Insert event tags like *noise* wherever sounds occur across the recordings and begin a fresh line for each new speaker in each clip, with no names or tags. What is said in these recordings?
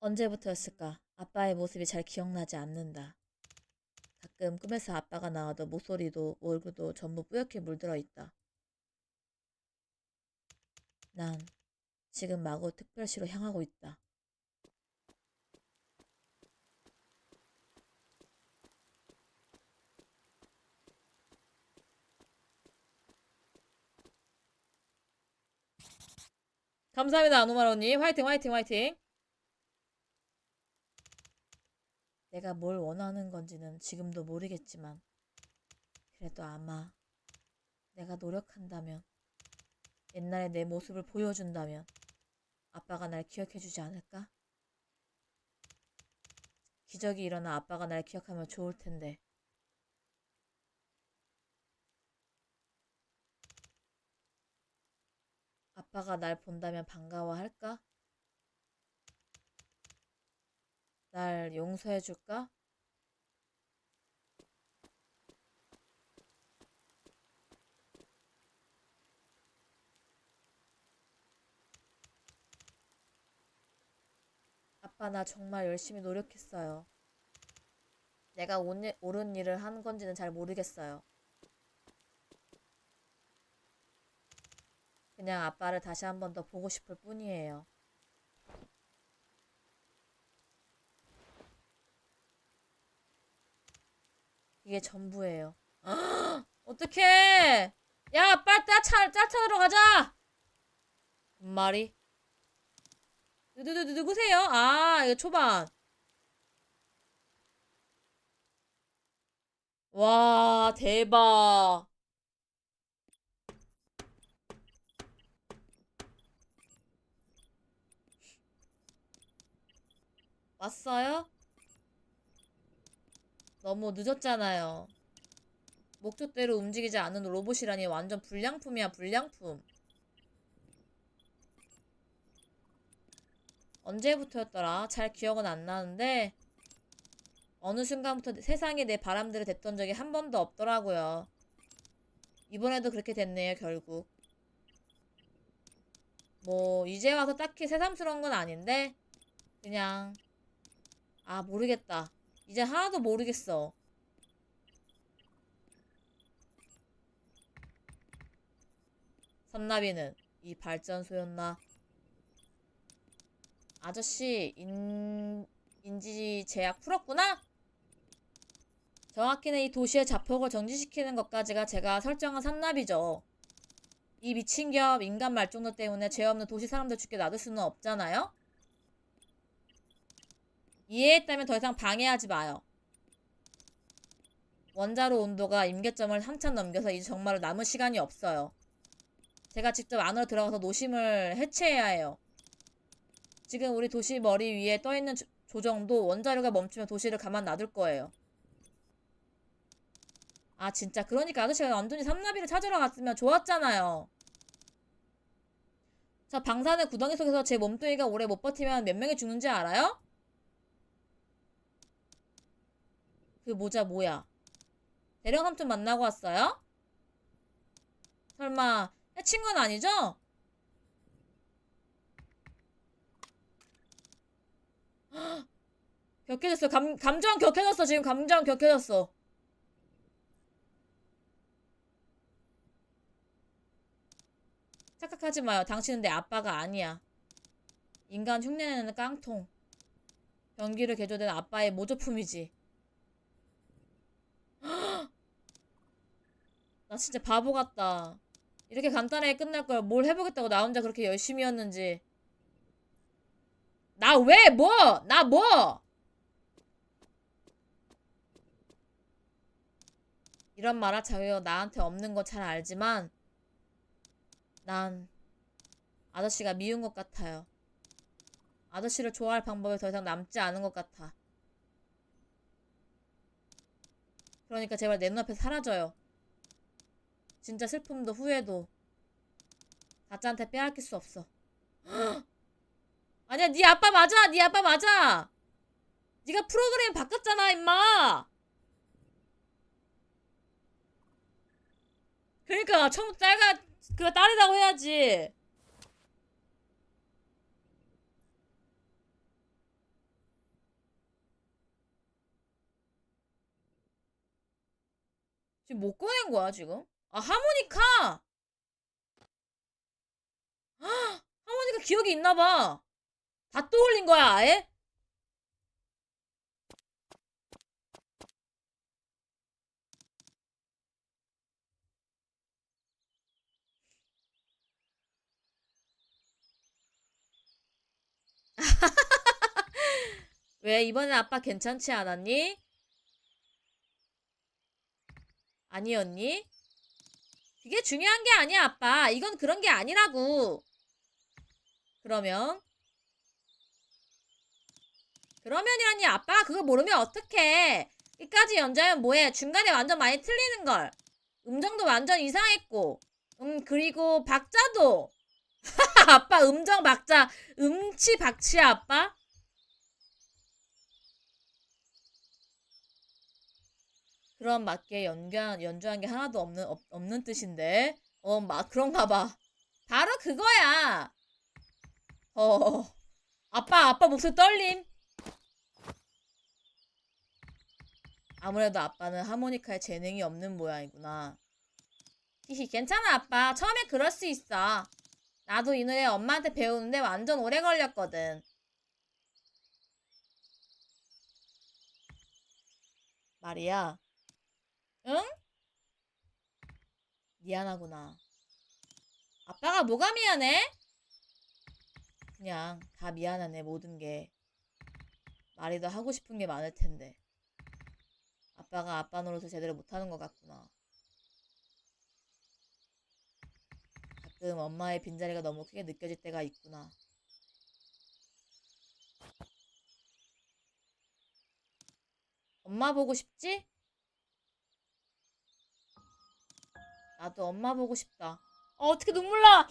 언제부터였을까? 아빠의 모습이 잘 기억나지 않는다. 가끔 꿈에서 아빠가 나와도 목소리도 얼굴도 전부 뿌옇게 물들어 있다. 난 지금 마구 특별시로 향하고 있다. 감사합니다, 아노마로님. 화이팅, 화이팅, 화이팅. 내가 뭘 원하는 건지는 지금도 모르겠지만, 그래도 아마 내가 노력한다면, 옛날에 내 모습을 보여준다면, 아빠가 날 기억해주지 않을까? 기적이 일어나 아빠가 날 기억하면 좋을 텐데. 아빠가 날 본다면 반가워할까? 날 용서해 줄까? 아빠, 나 정말 열심히 노력했어요. 내가 온 일- 옳은 일을 한 건지는 잘 모르겠어요. 그냥 아빠를 다시 한 번 더 보고 싶을 뿐이에요. 이게 전부예요. *gasps* 어떡해! 야, 빨리 짜, 짜 찾으러 가자! 말이? 누, 누, 누, 누구세요? 아, 이거 초반. 와, 대박. 왔어요? 너무 늦었잖아요. 목적대로 움직이지 않는 로봇이라니 완전 불량품이야, 불량품. 언제부터였더라? 잘 기억은 안 나는데, 어느 순간부터 세상에 내 바람대로 됐던 적이 한 번도 없더라고요. 이번에도 그렇게 됐네요, 결국. 뭐, 이제 와서 딱히 새삼스러운 건 아닌데, 그냥, 아, 모르겠다. 이제 하나도 모르겠어. 선나비는 이 발전소였나? 아저씨, 인, 인지 제약 풀었구나? 정확히는 이 도시의 자폭을 정지시키는 것까지가 제가 설정한 산나비죠. 이 미친 기업 인간 말종들 때문에 죄 없는 도시 사람들 죽게 놔둘 수는 없잖아요? 이해했다면 더 이상 방해하지 마요. 원자로 온도가 임계점을 한참 넘겨서 이제 정말로 남은 시간이 없어요. 제가 직접 안으로 들어가서 노심을 해체해야 해요. 지금 우리 도시 머리 위에 떠있는 조- 조정도 원자료가 멈추면 도시를 가만 놔둘 거예요. 아 진짜 그러니까 아저씨가 완전히 삼나비를 찾으러 갔으면 좋았잖아요. 저 방사능 구덩이 속에서 제 몸뚱이가 오래 못 버티면 몇 명이 죽는지 알아요? 그 모자 뭐야? 대령 삼촌 만나고 왔어요? 설마 해친 건 아니죠? *gasps* 격해졌어. 감, 감정 격해졌어. 지금 감정 격해졌어. 착각하지 마요. 당신은 내 아빠가 아니야. 인간 흉내내는 깡통. 변기를 개조된 아빠의 모조품이지. *gasps* 나 진짜 바보 같다. 이렇게 간단하게 끝날 걸뭘 해보겠다고 나 혼자 그렇게 열심히 였는지. 나 왜? 뭐? 나 뭐? 이런 말할 자유가 나한테 없는 거 잘 알지만 난 아저씨가 미운 것 같아요. 아저씨를 좋아할 방법이 더 이상 남지 않은 것 같아. 그러니까 제발 내 눈앞에 사라져요. 진짜 슬픔도 후회도 가짜한테 빼앗길 수 없어. *gasps* 아니야, 네 아빠 맞아. 네 아빠 맞아. 네가 프로그램 바꿨잖아, 임마. 그러니까 처음부터 딸가 그가 딸이라고 해야지. 지금 못 꺼낸 거야, 지금? 아, 하모니카! 헉, 하모니카 기억이 있나 봐. 다 떠올린 거야, 아예? *laughs* 왜 이번엔 아빠 괜찮지 않았니? 아니었니? 그게 중요한 게 아니야, 아빠. 이건 그런 게 아니라고. 그러면? 그러면이라니, 아빠가 그거 모르면 어떡해. 끝까지 연주하면 뭐해. 중간에 완전 많이 틀리는 걸. 음정도 완전 이상했고. 음, 그리고 박자도. *laughs* 아빠 음정 박자. 음치 박치야, 아빠? 그럼 맞게 연주한, 연주한 게 하나도 없는, 없, 없는 뜻인데. 어, 막, 그런가 봐. 바로 그거야. 어, 아빠, 아빠 목소리 떨림. 아무래도 아빠는 하모니카에 재능이 없는 모양이구나. 히히, 괜찮아, 아빠. 처음에 그럴 수 있어. 나도 이 노래 엄마한테 배우는데 완전 오래 걸렸거든. 말이야. 응? 미안하구나. 아빠가 뭐가 미안해? 그냥 다 미안하네, 모든 게. 말이 더 하고 싶은 게 많을 텐데. 아빠가 아빠 노릇을 제대로 못하는 것 같구나. 가끔 엄마의 빈자리가 너무 크게 느껴질 때가 있구나. 엄마 보고 싶지? 나도 엄마 보고 싶다. 어, 어떻게 눈물 나?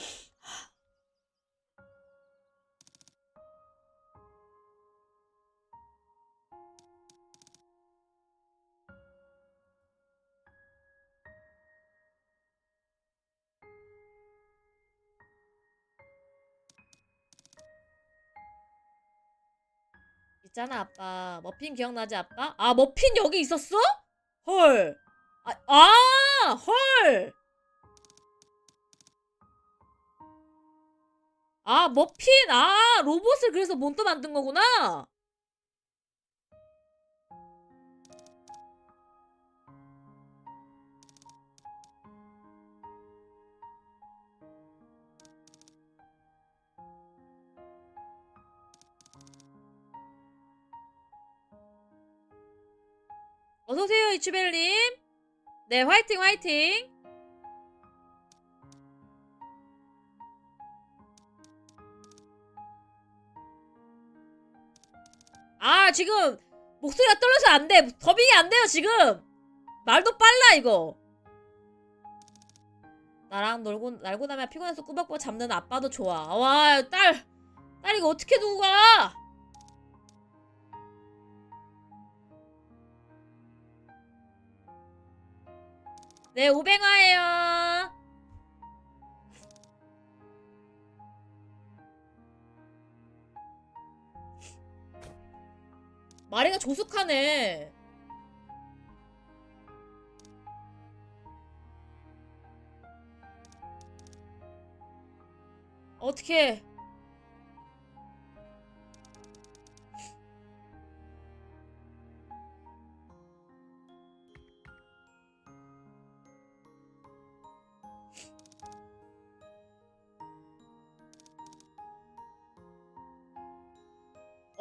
있잖아, 아빠. 머핀 기억나지, 아빠? 아, 머핀 여기 있었어? 헐. 아, 아, 헐. 아, 머핀! 아, 로봇을 그래서 몬또 만든 거구나! 어서오세요, 이추벨님. 네, 화이팅, 화이팅. 아, 지금 목소리가 떨려서 안 돼. 더빙이 안 돼요, 지금. 말도 빨라, 이거. 나랑 놀고, 날고 나면 피곤해서 꾸벅꾸벅 잠드는 아빠도 좋아. 와, 딸. 딸 이거 어떻게 두고 가? 네, 오뱅아예요. 마리가 조숙하네. 어떻게?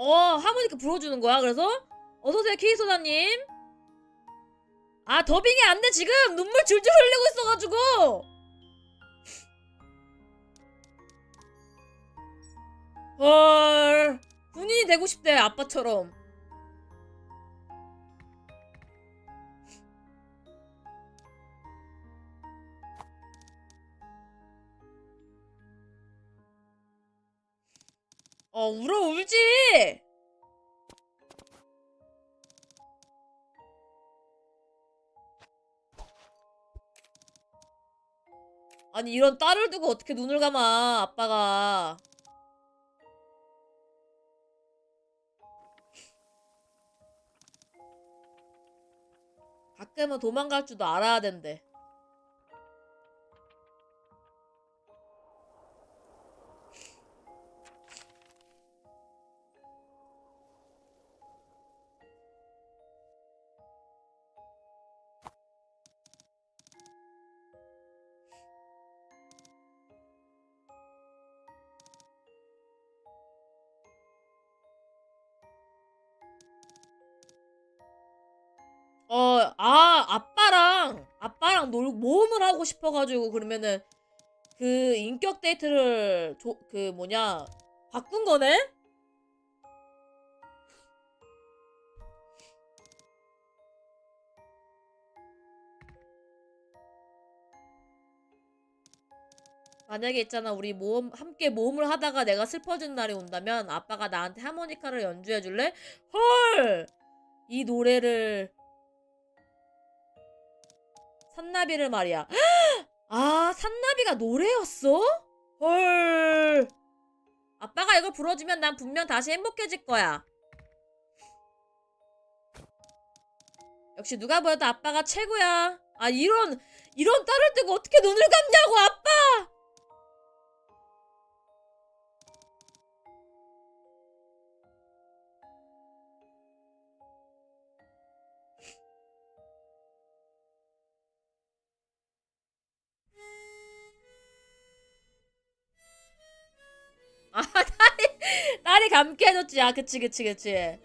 어, 하모니카 불어주는 거야, 그래서? 어서오세요, 케이소다님. 아, 더빙이 안 돼, 지금! 눈물 줄줄 흘리고 있어가지고! 헐. 군인이 되고 싶대, 아빠처럼. 어, 울어, 울지! 아니, 이런 딸을 두고 어떻게 눈을 감아, 아빠가. 가끔은 도망갈 줄도 알아야 된대. 어, 아, 아빠랑, 아빠랑 놀, 모험을 하고 싶어가지고, 그러면은, 그, 인격 데이트를, 조, 그, 뭐냐, 바꾼 거네? 만약에 있잖아, 우리 모험, 함께 모험을 하다가 내가 슬퍼지는 날이 온다면, 아빠가 나한테 하모니카를 연주해 줄래? 헐! 이 노래를, 산나비를 말이야. *gasps* 아, 산나비가 노래였어? 헐. 아빠가 이걸 불러주면 난 분명 다시 행복해질 거야. 역시 누가 보여도 아빠가 최고야. 아, 이런, 이런 딸을 두고 어떻게 눈을 감냐고, 아빠! 아, 딸이, 딸이 감게 해줬지. 아, 그치, 그치, 그치.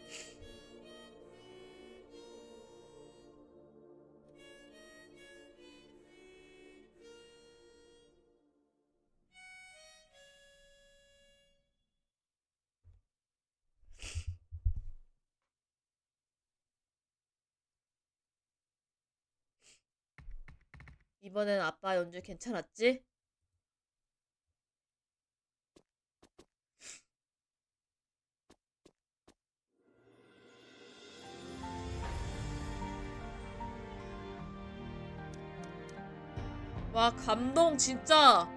이번엔 아빠 연주 괜찮았지? 와 감동 진짜.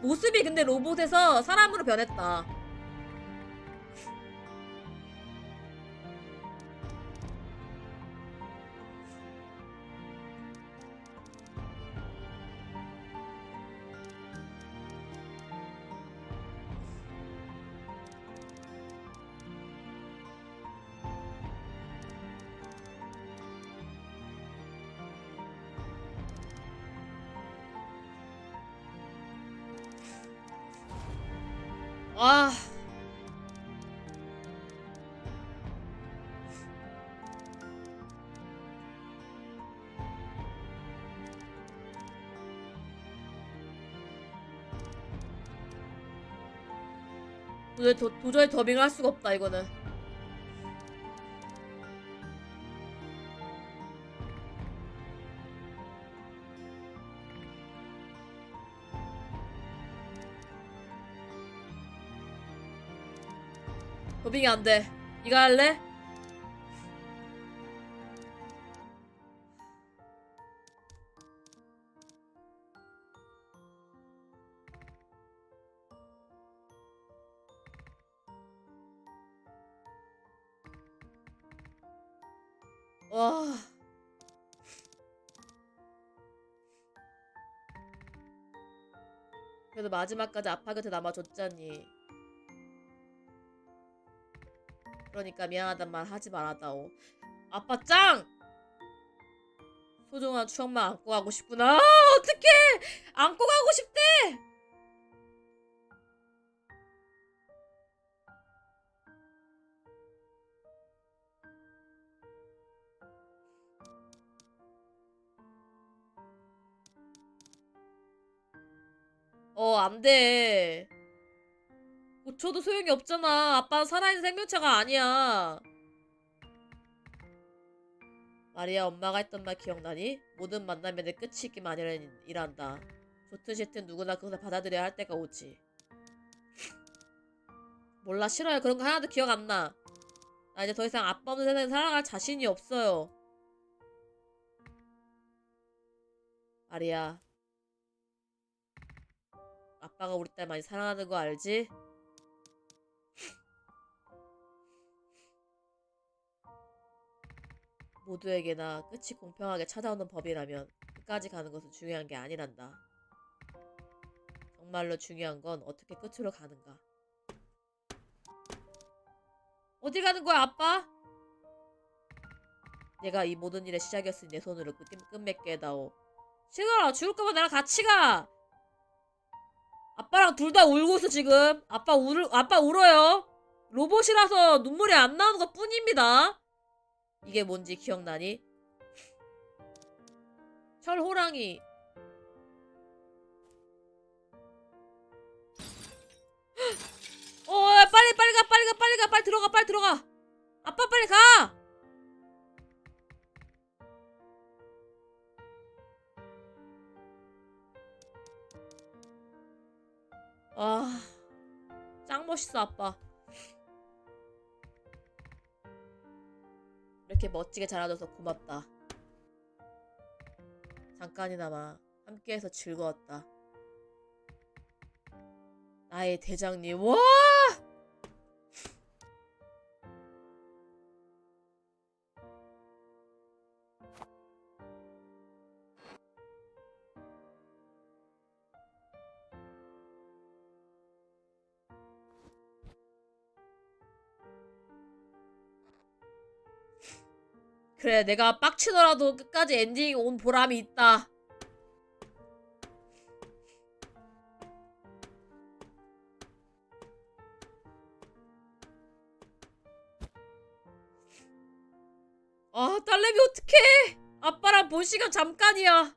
모습이 근데 로봇에서 사람으로 변했다 아. 도저히, 도, 도저히 더빙을 할 수가 없다 이거는 더빙이 안 돼. 이거 할래? 와. 그래도 마지막까지 곁에 남아줬잖니 그러니까 미안하단 말 하지 말아다오. 아빠 짱! 소중한 추억만 안고 가고 싶구나. 아, 어떡해! 안고 가고 싶대! 어, 안 돼. 고쳐도 소용이 없잖아. 아빠는 살아있는 생명체가 아니야. 마리아 엄마가 했던 말 기억나니? 모든 만남에 내 끝이 있기만 이란다. 좋든 싫든 누구나 그것을 받아들여야 할 때가 오지. *laughs* 몰라 싫어요. 그런 거 하나도 기억 안 나. 나 이제 더 이상 아빠 없는 세상에 살아갈 자신이 없어요. 마리아. 아빠가 우리 딸 많이 사랑하는 거 알지? 모두에게나 끝이 공평하게 찾아오는 법이라면 끝까지 가는 것은 중요한 게 아니란다. 정말로 중요한 건 어떻게 끝으로 가는가. 어디 가는 거야, 아빠? 내가 이 모든 일의 시작이었으니 내 손으로 끝, 끝맺게 해다오. 싫어, 죽을 거면 나랑 같이 가. 아빠랑 둘 다 울고 있어 지금. 아빠 울, 아빠 울어요. 로봇이라서 눈물이 안 나오는 것 뿐입니다. 이게 뭔지 기억나니? 철호랑이. 어, 야, 빨리 빨리 가 빨리 가 빨리 가 빨리 들어가 빨리 들어가. 아빠 빨리 가. 아, 짱 멋있어 아빠. 이렇게 멋지게 자라줘서 고맙다. 잠깐이나마 함께해서 즐거웠다. 나의 대장님, 와! 그래, 내가 빡치더라도 끝까지 엔딩 온 보람이 있다. 아, 딸내미 어떡해! 아빠랑 본 시간 잠깐이야.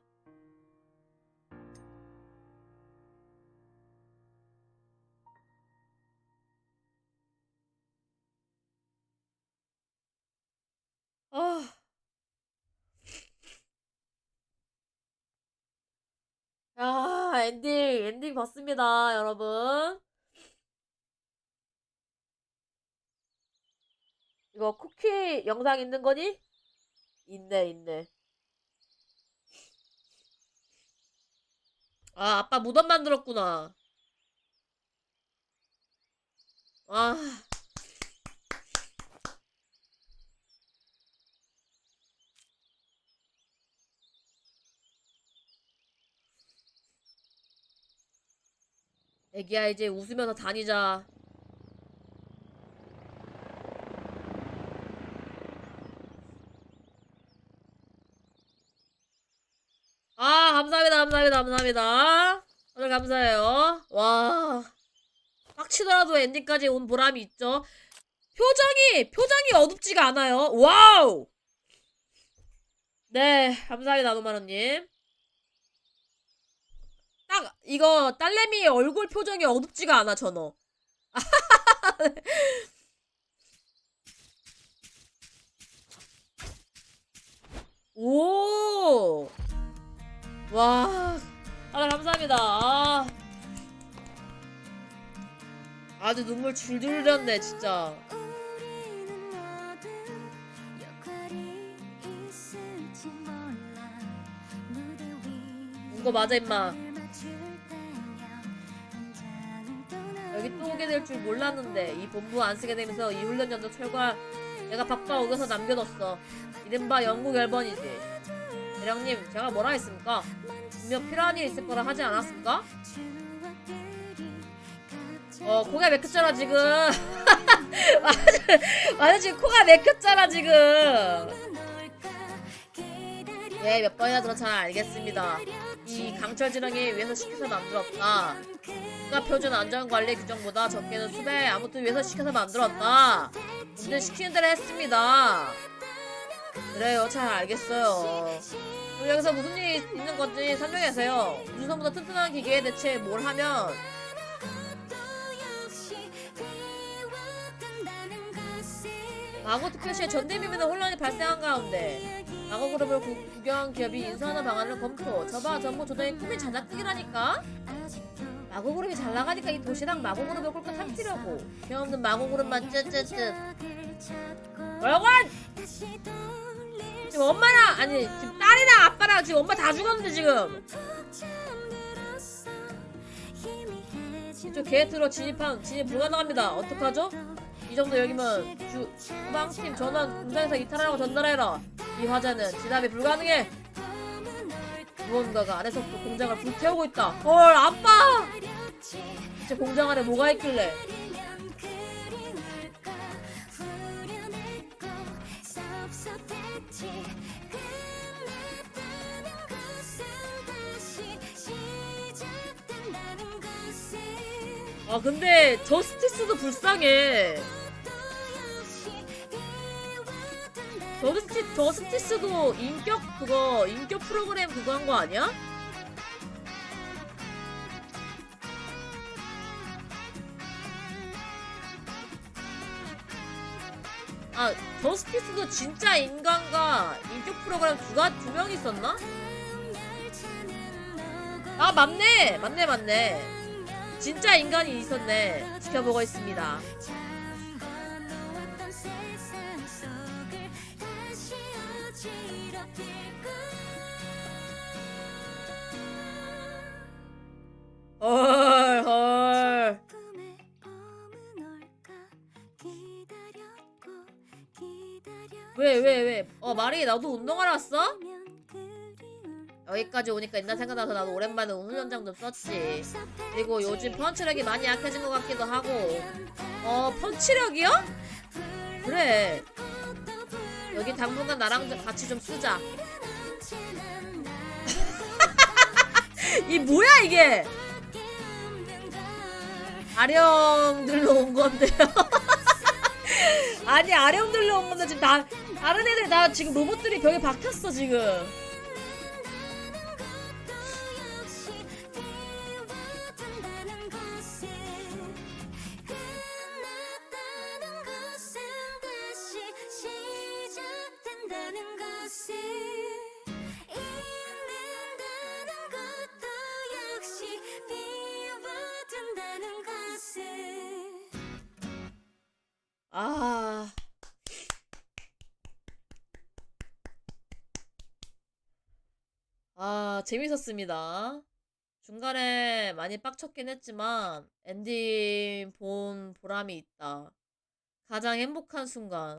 아, 엔딩, 엔딩 봤습니다, 여러분. 이거 쿠키 영상 있는 거니? 있네, 있네. 아, 아빠 무덤 만들었구나. 아. 애기야, 이제 웃으면서 다니자. 아, 감사합니다, 감사합니다, 감사합니다. 다들 감사해요. 와. 빡치더라도 엔딩까지 온 보람이 있죠. 표정이, 표정이 어둡지가 않아요. 와우! 네, 감사합니다, 노마노님. 딱, 이거, 딸내미의 얼굴 표정이 어둡지가 않아, 전어. *laughs* 오! 와, 아, 감사합니다. 아. 아주 눈물 줄줄 흘렸네, 진짜. 이거 맞아, 임마. 될 줄 몰랐는데 이 본부 안 쓰게 되면서 이 훈련 연도 철과 내가 바빠 오겨서 남겨뒀어. 이른바 영국 열번이지. 대령님, 제가 뭐라 했습니까? 분명 필요한 일 있을 거라 하지 않았습니까? 어, 코가 맥혔잖아, 지금. *laughs* 맞아, 지금 코가 맥혔잖아, 지금. 예, 몇 번이나 들어 잘 알겠습니다. 이 강철 지렁이 위해서 시켜서 만들었다. 국가 표준 안전관리 규정보다 적게는 수배 아무튼 위해서 시켜서 만들었다. 문제 시키는 대로 했습니다. 그래요, 잘 알겠어요. 그럼 여기서 무슨 일이 있는 건지 설명해주세요. 우주선보다 튼튼한 기계에 대체 뭘 하면 마고 특별시에 전대미면 혼란이 발생한 가운데 마고 그룹을 구, 구경 기업이 인수하는 방안을 검토. 저봐 전부 조정의 꿈이 자작극이라니까. 그룹이 잘 나가니까 이 도시락 마고 그룹을 꿀꺽 삼키려고. 병 없는 마고 그룹만 쯧쯧쯧. 뭐라고? 지금 엄마랑 아니 지금 딸이랑 아빠랑 지금 엄마 다 죽었는데 지금. 이쪽 게이트로 진입한 진입 불가능합니다. 어떡하죠? 이 정도 여기면 주 후방팀 전원 공장에서 이탈하라고 전달해라.
이 화재는 진압이 불가능해. 무언가가 아래서부터 공장을 불태우고 있다. 헐, 아빠! 대체 공장 안에 뭐가 있길래? 아, 근데 저스티스도 불쌍해. 저스티, 저스티스도 인격 그거, 인격 프로그램 그거 한 거 아니야? 아, 저스티스도 진짜 인간과 인격 프로그램 두가 두 명 있었나? 아, 맞네! 맞네, 맞네. 진짜 인간이 있었네. 지켜보고 있습니다. 왜, 왜, 왜? 어, 마리, 나도 운동하러 왔어? 여기까지 오니까 옛날 생각나서 나도 오랜만에 연장 좀 썼지. 그리고 요즘 펀치력이 많이 약해진 것 같기도 하고. 어, 펀치력이요? 그래. 여기 당분간 나랑 좀 같이 좀 쓰자. *laughs* 이 뭐야 이게? 아령들로 온 건데요. *laughs* 아니 아령들로 온 건데 지금 다 다른 애들 나 지금 로봇들이 벽에 박혔어 지금. 재밌었습니다. 중간에 많이 빡쳤긴 했지만 엔딩 본 보람이 있다. 가장 행복한 순간.